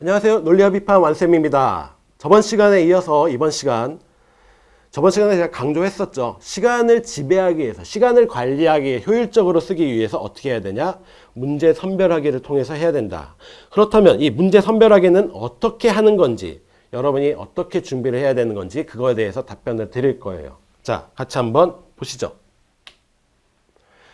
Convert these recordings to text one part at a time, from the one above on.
안녕하세요. 논리합의판 완쌤입니다. 저번 시간에 이어서 이번 시간 저번 시간에 제가 강조했었죠. 시간을 지배하기 위해서, 시간을 관리하기 위해 효율적으로 쓰기 위해서 어떻게 해야 되냐? 문제 선별하기를 통해서 해야 된다. 그렇다면 이 문제 선별하기는 어떻게 하는 건지, 여러분이 어떻게 준비를 해야 되는 건지 그거에 대해서 답변을 드릴 거예요. 자, 같이 한번 보시죠.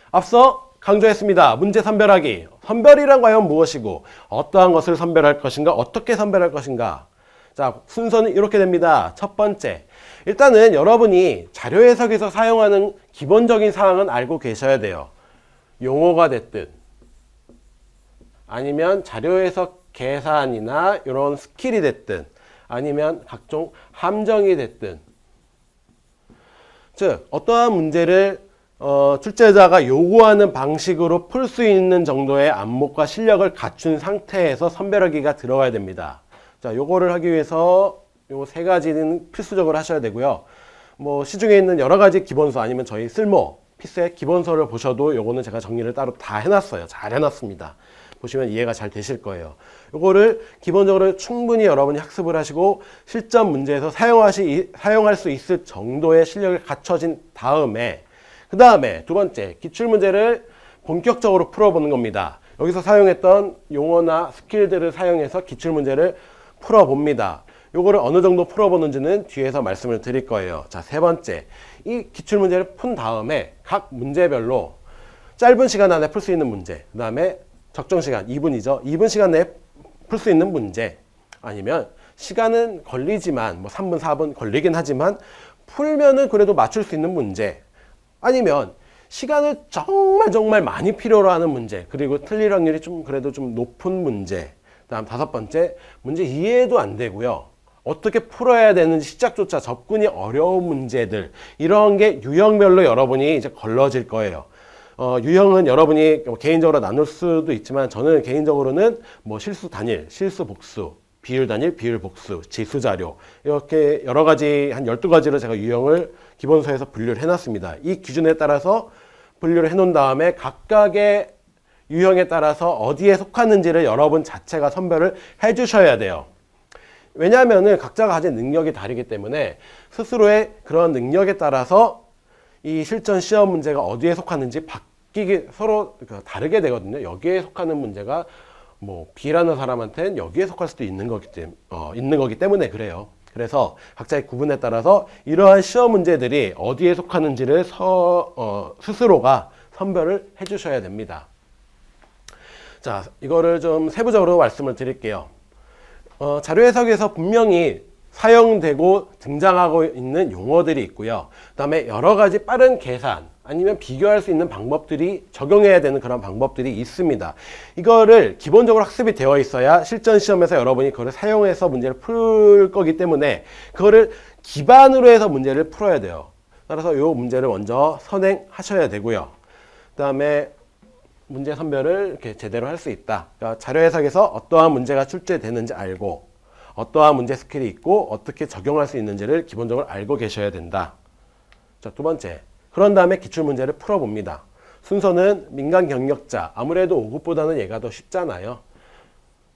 앞서 강조했습니다. 문제 선별하기. 선별이란 과연 무엇이고, 어떠한 것을 선별할 것인가, 어떻게 선별할 것인가. 자, 순서는 이렇게 됩니다. 첫 번째. 일단은 여러분이 자료 해석에서 사용하는 기본적인 사항은 알고 계셔야 돼요. 용어가 됐든, 아니면 자료 해석 계산이나 이런 스킬이 됐든, 아니면 각종 함정이 됐든, 즉 어떠한 문제를 어, 출제자가 요구하는 방식으로 풀 수 있는 정도의 안목과 실력을 갖춘 상태에서 선별하기가 들어가야 됩니다. 자, 요거를 하기 위해서 요 세 가지는 필수적으로 하셔야 되고요. 뭐 시중에 있는 여러 가지 기본서 아니면 저희 쓸모 피스의 기본서를 보셔도 요거는 제가 정리를 따로 다 해놨어요. 잘 해놨습니다. 보시면 이해가 잘 되실 거예요. 요거를 기본적으로 충분히 여러분이 학습을 하시고 실전 문제에서 사용하시, 사용할 수 있을 정도의 실력을 갖춰진 다음에 그 다음에 두 번째 기출문제를 본격적으로 풀어보는 겁니다. 여기서 사용했던 용어나 스킬들을 사용해서 기출문제를 풀어봅니다. 요거를 어느 정도 풀어보는지는 뒤에서 말씀을 드릴 거예요. 자, 세 번째. 이 기출문제를 푼 다음에 각 문제별로 짧은 시간 안에 풀 수 있는 문제, 그 다음에 적정 시간, 2분이죠. 2분 시간 내에 풀 수 있는 문제, 아니면 시간은 걸리지만, 뭐 3분, 4분 걸리긴 하지만, 풀면은 그래도 맞출 수 있는 문제, 아니면 시간을 정말 정말 많이 필요로 하는 문제, 그리고 틀릴 확률이 좀 그래도 좀 높은 문제, 다음 다섯 번째, 문제 이해도 안 되고요. 어떻게 풀어야 되는지 시작조차 접근이 어려운 문제들, 이런 게 유형별로 여러분이 이제 걸러질 거예요. 어, 유형은 여러분이 뭐 개인적으로 나눌 수도 있지만 저는 개인적으로는 뭐 실수 단일, 실수 복수, 비율 단일, 비율 복수, 지수 자료 이렇게 여러 가지 한 12가지로 제가 유형을 기본서에서 분류를 해 놨습니다. 이 기준에 따라서 분류를 해 놓은 다음에 각각의 유형에 따라서 어디에 속하는지를 여러분 자체가 선별을 해 주셔야 돼요. 왜냐하면은 각자가 가진 능력이 다르기 때문에 스스로의 그런 능력에 따라서 이 실전 시험 문제가 어디에 속하는지 바뀌기 서로 그 다르게 되거든요. 여기에 속하는 문제가 뭐 B라는 사람한테는 여기에 속할 수도 있는 거기 때문에 어, 있는 거기 때문에 그래요. 그래서 각자의 구분에 따라서 이러한 시험 문제들이 어디에 속하는지를 서, 어, 스스로가 선별을 해주셔야 됩니다. 자, 이거를 좀 세부적으로 말씀을 드릴게요. 어, 자료 해석에서 분명히 사용되고 등장하고 있는 용어들이 있고요. 그 다음에 여러 가지 빠른 계산 아니면 비교할 수 있는 방법들이 적용해야 되는 그런 방법들이 있습니다. 이거를 기본적으로 학습이 되어 있어야 실전 시험에서 여러분이 그걸 사용해서 문제를 풀 거기 때문에 그거를 기반으로 해서 문제를 풀어야 돼요. 따라서 이 문제를 먼저 선행하셔야 되고요. 그 다음에 문제 선별을 이렇게 제대로 할 수 있다. 그러니까 자료 해석에서 어떠한 문제가 출제되는지 알고 어떠한 문제 스킬이 있고 어떻게 적용할 수 있는지를 기본적으로 알고 계셔야 된다. 자, 두 번째. 그런 다음에 기출 문제를 풀어봅니다. 순서는 민간 경력자. 아무래도 5급보다는 얘가 더 쉽잖아요.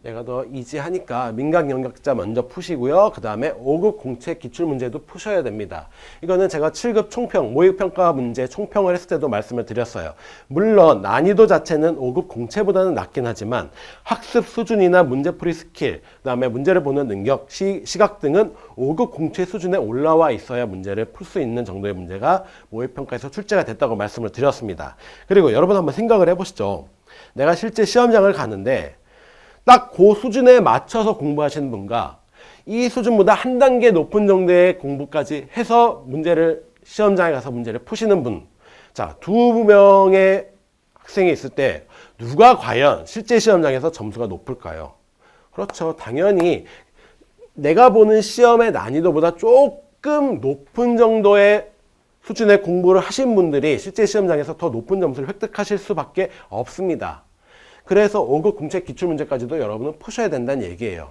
얘가 더 이지하니까 민간 경력자 먼저 푸시고요. 그 다음에 5급 공채 기출 문제도 푸셔야 됩니다. 이거는 제가 7급 총평, 모의평가 문제 총평을 했을 때도 말씀을 드렸어요. 물론 난이도 자체는 5급 공채보다는 낮긴 하지만 학습 수준이나 문제풀이 스킬, 그 다음에 문제를 보는 능력, 시, 시각 등은 5급 공채 수준에 올라와 있어야 문제를 풀 수 있는 정도의 문제가 모의평가에서 출제가 됐다고 말씀을 드렸습니다. 그리고 여러분 한번 생각을 해보시죠. 내가 실제 시험장을 가는데 딱 그 수준에 맞춰서 공부하시는 분과 이 수준보다 한 단계 높은 정도의 공부까지 해서 문제를 시험장에 가서 문제를 푸시는 분. 자, 두 명의 학생이 있을 때 누가 과연 실제 시험장에서 점수가 높을까요? 그렇죠. 당연히 내가 보는 시험의 난이도보다 조금 높은 정도의 수준의 공부를 하신 분들이 실제 시험장에서 더 높은 점수를 획득하실 수밖에 없습니다. 그래서 5급 공채 기출문제까지도 여러분은 푸셔야 된다는 얘기예요.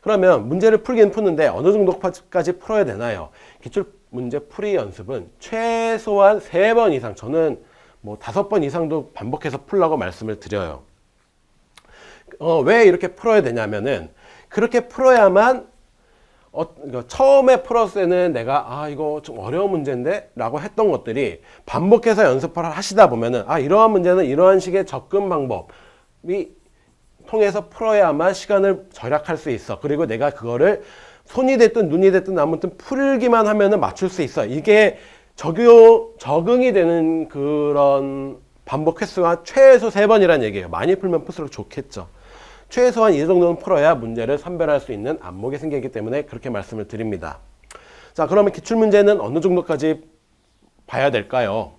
그러면 문제를 풀긴 푸는데 어느 정도까지 풀어야 되나요? 기출문제 풀이 연습은 최소한 3번 이상, 저는 뭐 5번 이상도 반복해서 풀라고 말씀을 드려요. 어, 왜 이렇게 풀어야 되냐면은 그렇게 풀어야만 어, 그러니까 처음에 풀었을 때는 내가 아 이거 좀 어려운 문제인데 라고 했던 것들이 반복해서 연습을 하시다 보면은 아 이러한 문제는 이러한 식의 접근 방법이 통해서 풀어야만 시간을 절약할 수 있어. 그리고 내가 그거를 손이 됐든 눈이 됐든 아무튼 풀기만 하면은 맞출 수 있어. 이게 적용 적응이 되는 그런 반복 횟수가 최소 세 번이라는 얘기예요. 많이 풀면 풀수록 좋겠죠 최소한 이 정도는 풀어야 문제를 선별할 수 있는 안목이 생기기 때문에 그렇게 말씀을 드립니다. 자, 그러면 기출문제는 어느 정도까지 봐야 될까요?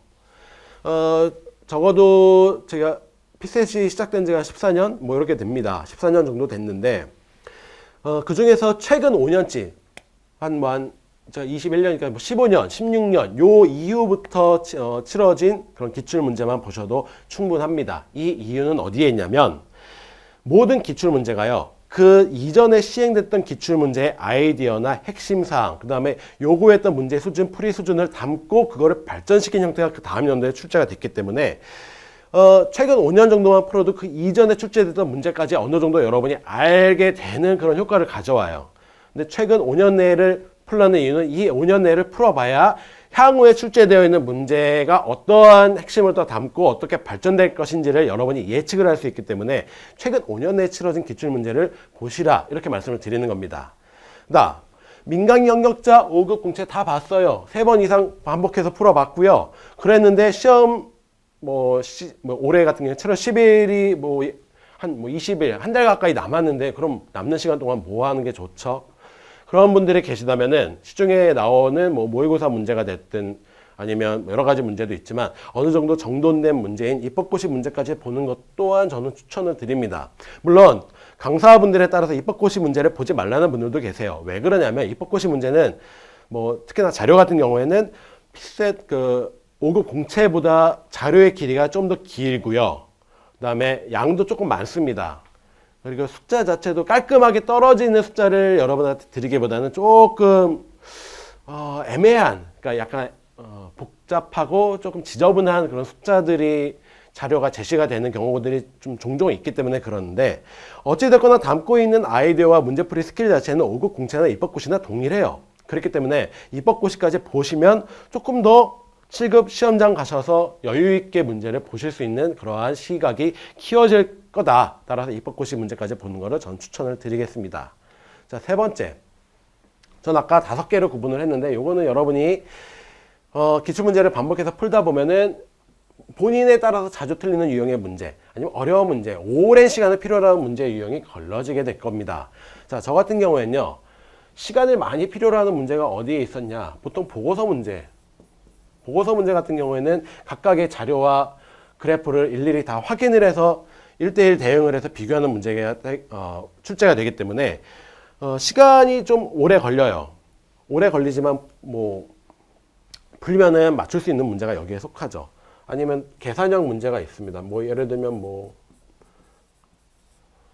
어, 적어도 제가 피셋이 시작된 지가 14년 뭐 이렇게 됩니다. 14년 정도 됐는데 어, 그 중에서 최근 5년치 한뭐한 21년이니까 뭐 15년, 16년 요 이후부터 치, 어, 치러진 그런 기출 문제만 보셔도 충분합니다. 이 이유는 어디에 있냐면 모든 기출 문제가요. 그 이전에 시행됐던 기출 문제의 아이디어나 핵심 사항, 그 다음에 요구했던 문제 수준, 풀이 수준을 담고 그거를 발전시킨 형태가 그 다음 연도에 출제가 됐기 때문에 어, 최근 5년 정도만 풀어도 그 이전에 출제됐던 문제까지 어느 정도 여러분이 알게 되는 그런 효과를 가져와요. 근데 최근 5년 내를 풀라는 이유는 이 5년 내를 풀어봐야 향후에 출제되어 있는 문제가 어떠한 핵심을 또 담고 어떻게 발전될 것인지를 여러분이 예측을 할 수 있기 때문에 최근 5년 내에 치러진 기출 문제를 보시라 이렇게 말씀을 드리는 겁니다. 나 민간 경력자 5급 공채 다 봤어요. 세 번 이상 반복해서 풀어봤고요. 그랬는데 시험 뭐, 시, 뭐 올해 같은 경우에 7월 10일이 뭐 한뭐 20일 한 달 가까이 남았는데 그럼 남는 시간 동안 뭐 하는 게 좋죠? 그런 분들이 계시다면은 시중에 나오는 뭐 모의고사 문제가 됐든 아니면 여러 가지 문제도 있지만 어느 정도 정돈된 문제인 입법고시 문제까지 보는 것 또한 저는 추천을 드립니다. 물론 강사분들에 따라서 입법고시 문제를 보지 말라는 분들도 계세요. 왜 그러냐면 입법고시 문제는 뭐 특히나 자료 같은 경우에는 피셋 그 5급 공채보다 자료의 길이가 좀 더 길고요. 그다음에 양도 조금 많습니다. 그리고 숫자 자체도 깔끔하게 떨어지는 숫자를 여러분한테 드리기보다는 조금 어, 애매한, 그러니까 약간 어, 복잡하고 조금 지저분한 그런 숫자들이 자료가 제시가 되는 경우들이 좀 종종 있기 때문에 그러는데 어찌됐거나 담고 있는 아이디어와 문제풀이 스킬 자체는 5급 공채나 입법고시나 동일해요. 그렇기 때문에 입법고시까지 보시면 조금 더 7급 시험장 가셔서 여유 있게 문제를 보실 수 있는 그러한 시각이 키워질 거다. 따라서 입법고시 문제까지 보는 것을 전 추천을 드리겠습니다. 자, 세 번째. 전 아까 다섯 개를 구분을 했는데 요거는 여러분이 어, 기출문제를 반복해서 풀다 보면은 본인에 따라서 자주 틀리는 유형의 문제 아니면 어려운 문제 오랜 시간을 필요로 하는 문제 유형이 걸러지게 될 겁니다. 자, 저 같은 경우에는요. 시간을 많이 필요로 하는 문제가 어디에 있었냐? 보통 보고서 문제. 보고서 문제 같은 경우에는 각각의 자료와 그래프를 일일이 다 확인을 해서 1대1 대응을 해서 비교하는 문제가 어, 출제가 되기 때문에 어, 시간이 좀 오래 걸려요. 오래 걸리지만 뭐 풀면은 맞출 수 있는 문제가 여기에 속하죠. 아니면 계산형 문제가 있습니다. 뭐 예를 들면 뭐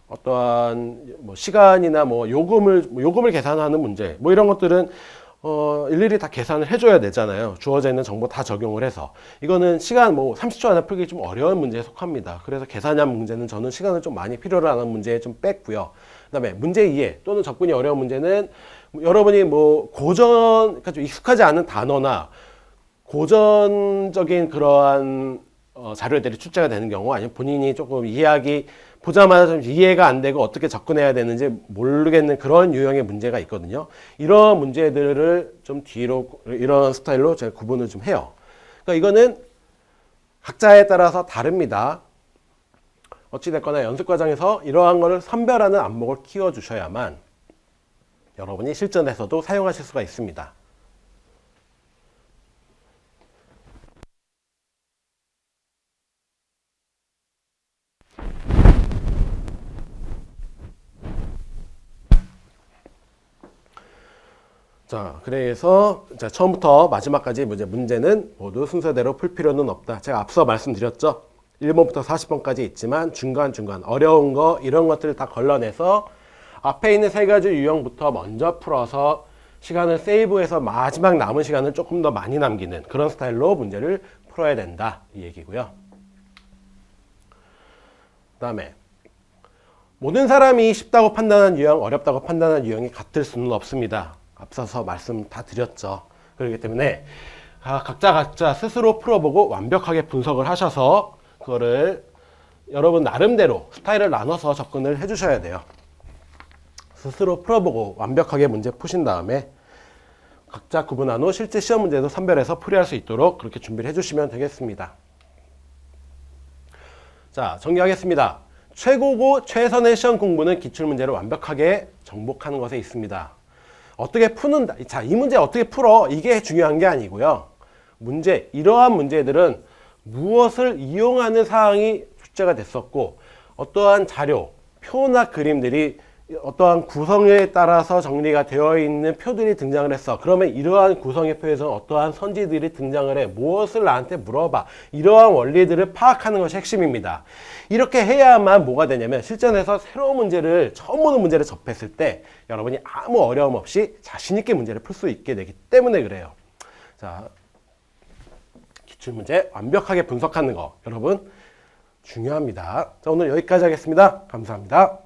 어떠한 뭐 시간이나 뭐 요금을 뭐 요금을 계산하는 문제 뭐 이런 것들은 어, 일일이 다 계산을 해줘야 되잖아요. 주어져 있는 정보 다 적용을 해서. 이거는 시간 뭐 30초 안에 풀기 좀 어려운 문제에 속합니다. 그래서 계산형 문제는 저는 시간을 좀 많이 필요로 하는 문제에 좀 뺐고요. 그 다음에 문제 이해 또는 접근이 어려운 문제는 여러분이 뭐 고전, 그러니까 좀 익숙하지 않은 단어나 고전적인 그러한 어, 자료들이 출제가 되는 경우 아니면 본인이 조금 이해하기 보자마자 좀 이해가 안 되고 어떻게 접근해야 되는지 모르겠는 그런 유형의 문제가 있거든요. 이런 문제들을 좀 뒤로 이런 스타일로 제가 구분을 좀 해요. 그러니까 이거는 각자에 따라서 다릅니다. 어찌됐거나 연습 과정에서 이러한 것을 선별하는 안목을 키워주셔야만 여러분이 실전에서도 사용하실 수가 있습니다. 자, 그래서 자, 처음부터 마지막까지 문제, 문제는 모두 순서대로 풀 필요는 없다. 제가 앞서 말씀드렸죠. 1번부터 40번까지 있지만 중간중간 어려운 거 이런 것들을 다 걸러내서 앞에 있는 세 가지 유형부터 먼저 풀어서 시간을 세이브해서 마지막 남은 시간을 조금 더 많이 남기는 그런 스타일로 문제를 풀어야 된다 이 얘기고요. 그다음에 모든 사람이 쉽다고 판단한 유형, 어렵다고 판단한 유형이 같을 수는 없습니다. 앞서서 말씀 다 드렸죠. 그렇기 때문에 아, 각자 각자 스스로 풀어보고 완벽하게 분석을 하셔서 그거를 여러분 나름대로 스타일을 나눠서 접근을 해주셔야 돼요. 스스로 풀어보고 완벽하게 문제 푸신 다음에 각자 구분한 후 실제 시험 문제도 선별해서 풀이할 수 있도록 그렇게 준비를 해주시면 되겠습니다. 자, 정리하겠습니다. 최고고 최선의 시험 공부는 기출문제를 완벽하게 정복하는 것에 있습니다. 어떻게 푸는다. 자, 이 문제 어떻게 풀어? 이게 중요한 게 아니고요. 문제, 이러한 문제들은 무엇을 이용하는 사항이 출제가 됐었고, 어떠한 자료, 표나 그림들이 어떠한 구성에 따라서 정리가 되어 있는 표들이 등장을 했어. 그러면 이러한 구성의 표에서는 어떠한 선지들이 등장을 해. 무엇을 나한테 물어봐. 이러한 원리들을 파악하는 것이 핵심입니다. 이렇게 해야만 뭐가 되냐면 실전에서 새로운 문제를 처음 보는 문제를 접했을 때 여러분이 아무 어려움 없이 자신 있게 문제를 풀 수 있게 되기 때문에 그래요. 자, 기출 문제 완벽하게 분석하는 거 여러분 중요합니다. 자, 오늘 여기까지 하겠습니다. 감사합니다.